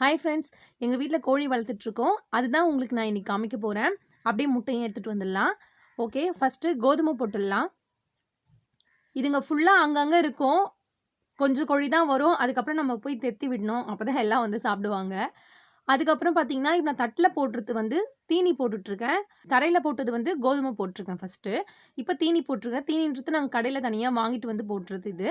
Hi friends எங்கள் வீட்டில் கோழி வளர்த்துட்ருக்கோம். அதுதான் உங்களுக்கு நான் இன்றைக்கி காமிக்க போகிறேன் அப்படியே முட்டையும் எடுத்துகிட்டு வந்துடலாம். ஓகே ஃபஸ்ட்டு கோதுமை போட்டுடலாம். இதுங்க ஃபுல்லாக அங்கங்கே இருக்கும். கொஞ்சம் கோழி தான் வரும். அதுக்கப்புறம் நம்ம போய் தெத்தி விடணும். அப்போ தான் எல்லாம் வந்து சாப்பிடுவாங்க. அதுக்கப்புறம் பார்த்தீங்கன்னா இப்போ நான் தட்டில் போட்டுறது வந்து தீனி போட்டுட்ருக்கேன். தரையில் போட்டது வந்து கோதுமை போட்டிருக்கேன் ஃபஸ்ட்டு இப்போ தீனி போட்டிருக்கேன். தீனின்றது நாங்கள் கடையில் தனியாக வாங்கிட்டு வந்து போட்டுறது இது.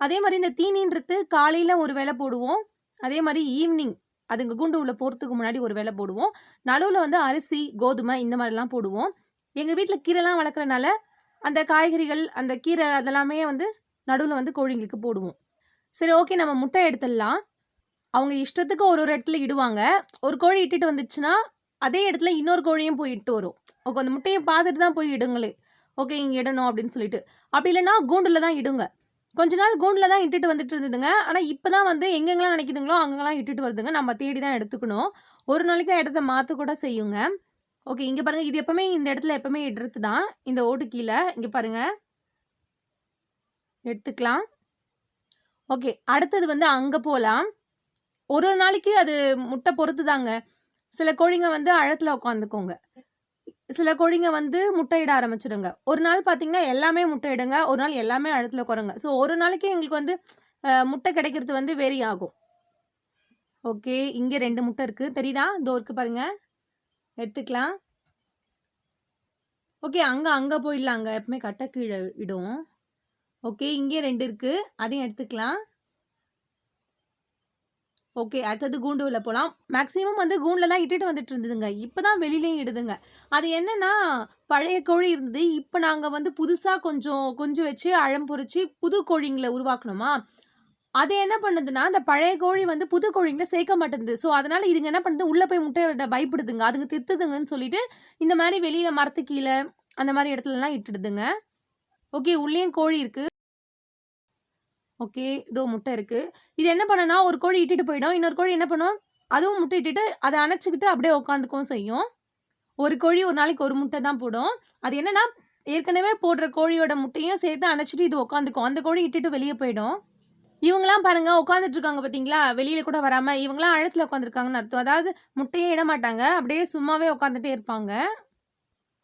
அதே மாதிரி இந்த தீனின்றது காலையில் ஒரு வேளை போடுவோம். அதே மாதிரி ஈவினிங் அதுங்க குண்டு உள்ள போகிறதுக்கு முன்னாடி ஒரு வேலை போடுவோம். நடுவில் வந்து அரிசி கோதுமை இந்த மாதிரிலாம் போடுவோம். எங்கள் வீட்டில் கீரைலாம் வளர்க்குறனால அந்த காய்கறிகள் அந்த கீரை அதெல்லாமே வந்து நடுவில் வந்து கோழிங்களுக்கு போடுவோம். சரி ஓகே நம்ம முட்டை எடுத்துடலாம். அவங்க இஷ்டத்துக்கு ஒரு ஒரு இடத்துல இடுவாங்க. ஒரு கோழி இட்டுட்டு வந்துச்சுன்னா அதே இடத்துல இன்னொரு கோழியும் போய் இட்டு வரும். ஓகே அந்த முட்டையை பார்த்துட்டு தான் போய் இடுங்களே. ஓகே இங்கே இடணும் அப்படின்னு சொல்லிட்டு. அப்படி இல்லைன்னா கூண்டில் தான் இடுங்க. கொஞ்ச நாள் கூண்டில் தான் இட்டுட்டு வந்துட்டு இருந்ததுங்க. ஆனால் இப்போ தான் வந்து எங்கெங்கெல்லாம் நினைக்குதுங்களோ அங்கெல்லாம் இட்டுட்டு வருதுங்க. நம்ம தேடி தான் எடுத்துக்கணும். ஒரு நாளைக்கு இடத்த மாற்ற கூட செய்யுங்க. ஓகே இங்கே பாருங்கள் இது எப்போவுமே இந்த இடத்துல எப்போவுமே இடுறது தான். இந்த ஓட்டு கீழே. இங்கே பாருங்கள் எடுத்துக்கலாம். ஓகே அடுத்தது வந்து அங்கே போகலாம் ஒரு ஒரு நாளைக்கு அது முட்டை பொறுத்து தாங்க சில கோழிங்க வந்து அழத்தில் உட்காந்துக்கோங்க சில கோழிங்க வந்து முட்டையிட ஆரம்பிச்சிடுங்க ஒரு நாள் பார்த்தீங்கன்னா எல்லாமே முட்டையிடுங்க ஒரு நாள் எல்லாமே அழுத்தில் குறைங்க. ஸோ ஒரு நாளைக்கு எங்களுக்கு வந்து முட்டை கிடைக்கிறது வந்து வேரி ஆகும் ஓகே இங்கே ரெண்டு முட்டை இருக்குது தெரியுதா? இதோ இருக்குது பாருங்கள் எடுத்துக்கலாம். ஓகே அங்கே அங்கே போயிடலாம். அங்கே எப்பவுமே கட்டை கீழே இடும். ஓகே இங்கே ரெண்டு இருக்குது அதையும் எடுத்துக்கலாம். ஓகே அடுத்தது கூண்டுவில் போகலாம் மேக்ஸிமம் வந்து கூண்டில் தான் இட்டுட்டு வந்துட்டு இருந்ததுங்க இப்போ தான் வெளியிலையும் இடுதுங்க. அது என்னென்னா பழைய கோழி இருந்தது. இப்போ நாங்கள் வந்து புதுசாக கொஞ்சம் கொஞ்சம் வச்சு அழம் பொறிச்சு புது கோழிங்களை உருவாக்கணுமா? அது என்ன பண்ணுதுன்னா அந்த பழைய கோழி வந்து புது கோழிங்களை சேர்க்க மாட்டேங்குது ஸோ அதனால் இதுங்க என்ன பண்ணுது? உள்ளே போய் முட்டையோட பயப்படுதுங்க. அதுங்க தித்துதுங்கன்னு சொல்லிட்டு இந்த மாதிரி வெளியில் மரத்து கீழே அந்த மாதிரி இடத்துலலாம் இட்டுடுதுங்க. ஓகே உள்ளேயும் கோழி இருக்குது ஓகே இதோ முட்டை இருக்குது இது என்ன பண்ணுனா ஒரு கோழி இட்டுட்டு போயிடும். இன்னொரு கோழி என்ன பண்ணும்? அதுவும் முட்டை இட்டுட்டு அதை அணைச்சிக்கிட்டு அப்படியே உட்காந்துக்கவும் செய்யும். ஒரு கோழி ஒரு நாளைக்கு ஒரு முட்டை தான் போடும். அது என்னென்னா ஏற்கனவே போடுற கோழியோட முட்டையும் சேர்த்து அணைச்சிட்டு இது உட்காந்துக்கும் அந்த கோழி இட்டுட்டு வெளியே போயிடும். இவங்களாம் பாருங்க உட்காந்துட்டு இருக்காங்க பார்த்தீங்களா வெளியில கூட வராம இவங்களாம் அழுத்தில் உட்காந்துருக்காங்கன்னு அர்த்தம். அதாவது முட்டையே இட மாட்டாங்க அப்படியே சும்மாவே உட்காந்துட்டே இருப்பாங்க.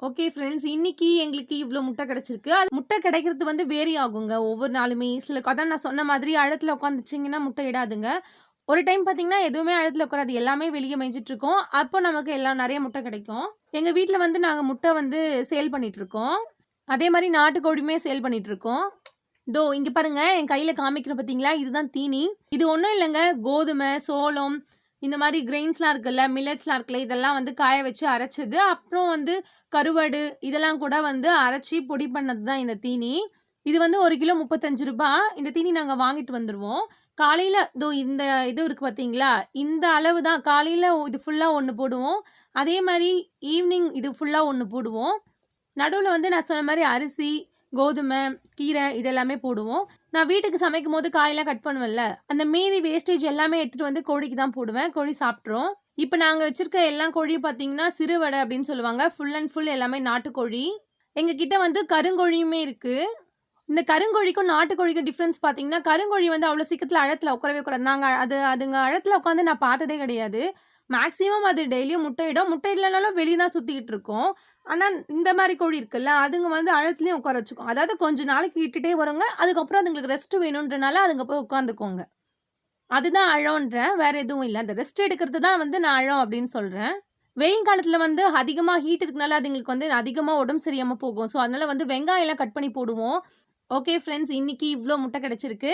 ஓகே ஃப்ரெண்ட்ஸ் இன்னைக்கு எங்களுக்கு இவ்வளோ முட்டை கிடச்சிருக்கு. அது முட்டை கிடைக்கிறது வந்து வேரி ஆகுங்க ஒவ்வொரு நாளுமே சில அதான் நான் சொன்ன மாதிரி அழத்தில் உட்காந்துச்சிங்கன்னா முட்டை இடாதுங்க. ஒரு டைம் பார்த்தீங்கன்னா எதுவுமே அழத்துல உட்காராது எல்லாமே வெளியே மேய்ஞ்சிட்டு இருக்கோம் அப்போ நமக்கு எல்லாம் நிறைய முட்டை கிடைக்கும். எங்கள் வீட்டில் வந்து நாங்கள் முட்டை வந்து சேல் பண்ணிகிட்ருக்கோம் அதே மாதிரி நாட்டுக்கோழியுமே சேல் பண்ணிகிட்ருக்கோம் தோ இதோ பாருங்கள் என் கையில் காமிக்கிற பார்த்தீங்களா இதுதான் தீனி. இது ஒன்றும் இல்லைங்க. கோதுமை சோளம் இந்த மாதிரி கிரெயின்ஸ்லாம் இருக்குல்ல மில்லட்ஸ்லாம் இருக்குல்ல இதெல்லாம் வந்து காய வச்சு அரைச்சது. அப்புறம் வந்து கருவாடு இதெல்லாம் கூட வந்து அரைச்சி பொடி பண்ணது தான் இந்த தீனி. இது வந்து ஒரு கிலோ முப்பத்தஞ்சு ரூபாய் இந்த தீனி நாங்கள் வாங்கிட்டு வந்துடுவோம் காலையில் இதோ இந்த இது இருக்குது பார்த்தீங்களா இந்த அளவு தான் காலையில் இது ஃபுல்லாக ஒன்று போடுவோம். அதே மாதிரி ஈவினிங் இது ஃபுல்லாக ஒன்று போடுவோம். நடுவில் வந்து நான் சொன்ன மாதிரி அரிசி கோதுமை கீரை இதெல்லாமே போடுவோம். நான் வீட்டுக்கு சமைக்கும் போது காயெல்லாம் கட் பண்ணுவேன்ல. அந்த மீதி வேஸ்டேஜ் எல்லாமே எடுத்துகிட்டு வந்து கோழிக்கு தான் போடுவேன். கோழி சாப்பிட்ரும். இப்போ நாங்கள் வச்சிருக்க எல்லா கோழியும் பார்த்தீங்கன்னா சிறுவடை அப்படின்னு சொல்லுவாங்க. ஃபுல் அண்ட் ஃபுல் எல்லாமே நாட்டுக்கோழி. எங்கள் கிட்டே வந்து கருங்கோழியுமே இருக்குது இந்த கருங்கோழிக்கும் நாட்டுக்கோழிக்கும் டிஃப்ரென்ஸ் பார்த்தீங்கன்னா கருங்கோழி வந்து அவ்வளோ சீக்கிரத்தில் அழத்தில் உட்காரவே கூடாது. நாங்கள் அது அதுங்க அழத்தில் உட்காந்து நான் பார்த்ததே கிடையாது. மேக்ஸிமம் அது டெய்லியும் முட்டையிடும் முட்டையிடலனாலும் வெளியே தான் சுற்றிக்கிட்டு இருக்கோம். ஆனால் இந்த மாதிரி கோழி இருக்குல்ல அதுங்க வந்து அழத்துலேயும் உட்கார வச்சுக்கும். அதாவது கொஞ்ச நாளைக்கு விட்டுட்டே வருங்க. அதுக்கப்புறம் அதுங்களுக்கு ரெஸ்ட் வேணுன்றனால அதுங்க போய் உட்காந்துக்கோங்க. அதுதான் அழன்றேன் வேறு எதுவும் இல்லை. அந்த ரெஸ்ட் எடுக்கிறது தான் வந்து நான் அழம் அப்படின்னு சொல்கிறேன் வெயில் காலத்தில் வந்து அதிகமாக ஹீட் இருக்கனால அதுங்களுக்கு வந்து அதிகமாக உடம்பு சரியாமல் போகும். ஸோ அதனால் வந்து வெங்காயம்லாம் கட் பண்ணி போடுவோம். ஓகே ஃப்ரெண்ட்ஸ் இன்றைக்கி இவ்வளோ முட்டை கிடச்சிருக்கு.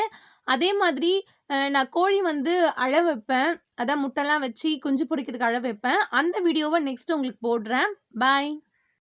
அதே மாதிரி நான் கோழி வந்து அழ வைப்பேன். அதான் முட்டைலாம் வச்சு குஞ்சு பொரிக்கிறதுக்கு அழ வைப்பேன். அந்த வீடியோவை நெக்ஸ்ட் உங்களுக்கு போடுறேன். பாய்